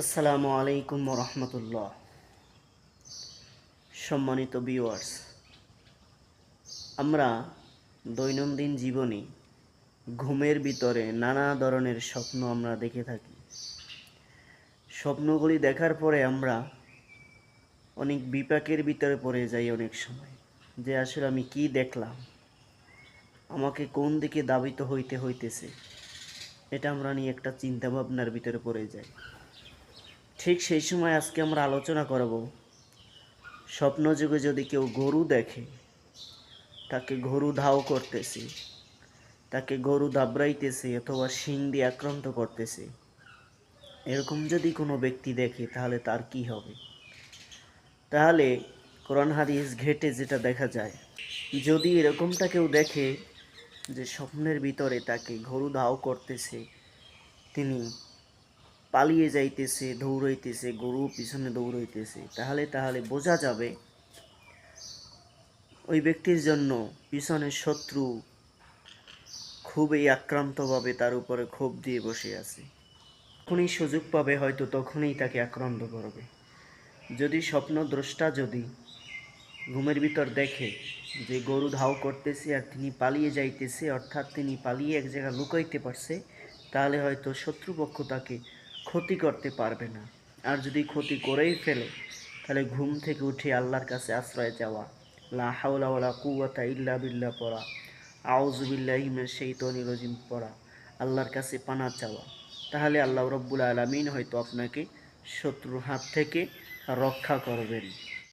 আসসালামু আলাইকুম রহমতুল্লাহ সম্মানিত ভিউয়ার্স আমরা দৈনন্দিন জীবনে ঘুমের ভিতরে নানা ধরনের স্বপ্ন আমরা দেখে থাকি। স্বপ্নগুলি দেখার পরে আমরা অনেক বিপাকের ভিতরে পড়ে যাই অনেক সময়, যে আসলে আমি কি দেখলাম, আমাকে কোন দিকে দাবিত হইতে হইতেছে, এটা আমরা নিয়ে একটা চিন্তাভাবনার ভিতরে পড়ে যাই। ঠিক সেই সময় আজকে আমরা আলোচনা করব। স্বপ্নযুগে যদি কেউ গরু দেখে, তাকে গরু ধাও করতেছে, তাকে গরু দাবড়াইতেছে অথবা শিং দিয়ে আক্রান্ত করতেছে, এরকম যদি কোনো ব্যক্তি দেখে, তাহলে তার কি হবে? তাহলে কোরআন হাদিস ঘেটে যেটা দেখা যায়, যদি এরকমটা কেউ দেখে যে স্বপ্নের ভিতরে তাকে গরু ধাও করতেছে, তিনি পালিয়ে যাইতেছে, দৌড়াইতেছে গরু পিছনে দৌড়াইতেছে। তাহলে তাহলে বোঝা যাবে ওই ব্যক্তির জন্য পিছনের শত্রু খুবই আক্রান্তভাবে তার উপরে ক্ষোভ দিয়ে বসে আছে। যখনই সুযোগ পাবে হয়তো তখনই তাকে আক্রান্ত করবে। যদি স্বপ্নদ্রষ্টা যদি ঘুমের ভিতর দেখে যে গরু ধাও করতেছে আর তিনি পালিয়ে যাইতেছে, অর্থাৎ তিনি পালিয়ে এক জায়গায় লুকাইতে পারছে, তাহলে হয়তো শত্রুপক্ষ তাকে ক্ষতি করতে পারবে না। আর যদি ক্ষতি করেই ফেলে, তাহলে ঘুম থেকে উঠে আল্লাহর কাছে আশ্রয় যাওয়া লা হাউলা কুয়াতা ইল্লা বিল্লা পড়া। আউযু ইমের সেই শাইতানির রাজিম পড়া। আল্লাহর কাছে পানা চাওয়া। তাহলে আল্লাহ রব্বুল আলমিন হয়তো আপনাকে শত্রুর হাত থেকে রক্ষা করবেন।